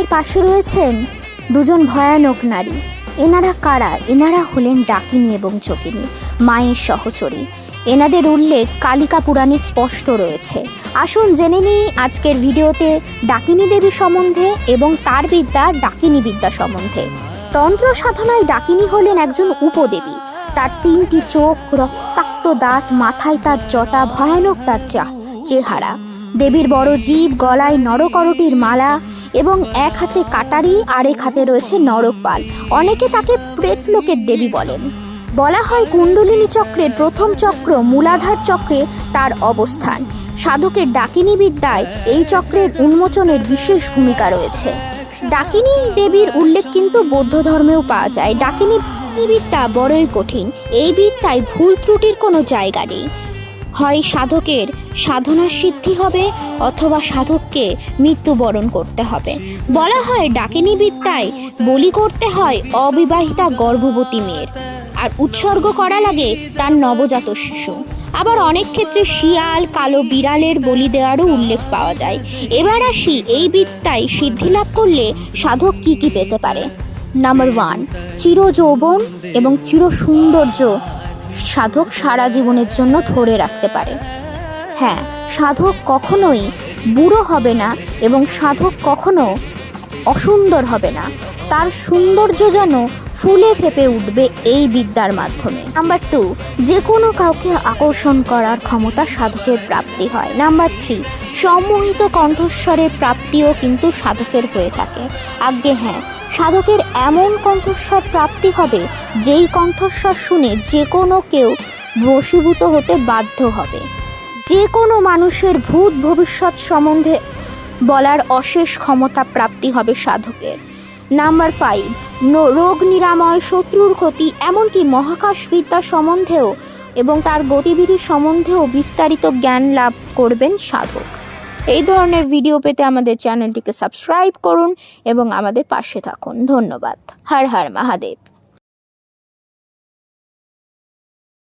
মায়ের পাশে রয়েছেন? দুজন ভয়ানক নারী। এনারা কারা? এনারা হলেন ডাকিনী এবং চকিনী মায়ের সহচরী। এনাদের উল্লেখ কালিকা পুরাণে স্পষ্ট রয়েছে। আসুন জেনে নিই আজকের ভিডিওতে ডাকিনী দেবী সম্বন্ধে এবং তার বিদ্যা ডাকিনী বিদ্যা সম্বন্ধে। তন্ত্র সাধনায় ডাকিনী হলেন একজন উপদেবী। তার তিনটি চোখ, রক্তাক্ত দাঁত, মাথায় তার জটা, ভয়ানক তার চেহারা। দেবীর বড় জীব, গলায় নরকরটির মালা এবং এক হাতে কাটারি আর এক হাতে রয়েছে নরকপাল অনেকে তাকে প্রেতলোকের দেবী বলেন। বলা হয় কুণ্ডলিনী চক্রের প্রথম চক্র মূলাধার চক্রে তার অবস্থান। সাধকের ডাকিনী বিদ্যায় এই চক্রের উন্মোচনের বিশেষ ভূমিকা রয়েছে। ডাকিনী দেবীর উল্লেখ কিন্তু বৌদ্ধ ধর্মেও পাওয়া যায়। ডাকিনী বিদ্যা বড়ই কঠিন। এই বিদ্যায় ভুল ত্রুটির কোনো জায়গা নেই। হয় সাধকের সাধনা সিদ্ধি হবে অথবা সাধককে মৃত্যুবরণ করতে হবে। বলা হয় ডাকিনী বিদ্যায় বলি করতে হয় অবিবাহিতা গর্ভবতী মেয়ের। আর উৎসর্গ করা লাগে তার নবজাত শিশু। আবার অনেক ক্ষেত্রে শিয়াল, কালো বিড়ালের বলি দেওয়ারও উল্লেখ পাওয়া যায়। এবার আসি এই বিদ্যায় সিদ্ধি লাভ করলে সাধক কি কি পেতে পারে? নাম্বার ওয়ান চির যৌবন এবং চির সৌন্দর্য সাধক সারা জীবনের জন্য ধরে রাখতে পারে। হ্যাঁ সাধক কখনোই বুড়ো হবে না এবং সাধক কখনো অসুন্দর হবে না। তার সৌন্দর্য যেন ফুলে ফেপে উঠবে এই বিদ্যার মাধ্যমে। নাম্বার টু যে কোনো কাউকে আকর্ষণ করার ক্ষমতা সাধকের প্রাপ্তি হয়। নাম্বার থ্রি সম্মোহিত কণ্ঠস্বরের প্রাপ্তিও কিন্তু সাধকের হয়ে থাকে। আজ্ঞে হ্যাঁ সাধকের এমন কণ্ঠস্বর প্রাপ্তি হবে, যেই কণ্ঠস্বর শুনে যে কোনো কেউ বশীভূত হতে বাধ্য হবে। যে কোনো মানুষের ভূত ভবিষ্যৎ সম্বন্ধে বলার অশেষ ক্ষমতা প্রাপ্তি হবে সাধকের। নাম্বার ফাইভ রোগ নিরাময় শত্রুর ক্ষতি এমনকি মহাকাশবিদ্যা সম্বন্ধেও এবং তার গতিবিধি সম্বন্ধেও বিস্তারিত জ্ঞান লাভ করবেন সাধক। এই ধরনের ভিডিও পেতে আমাদের চ্যানেলটিকে সাবস্ক্রাইব করুন এবং আমাদের পাশে থাকুন। ধন্যবাদ। হর হর মহাদেব।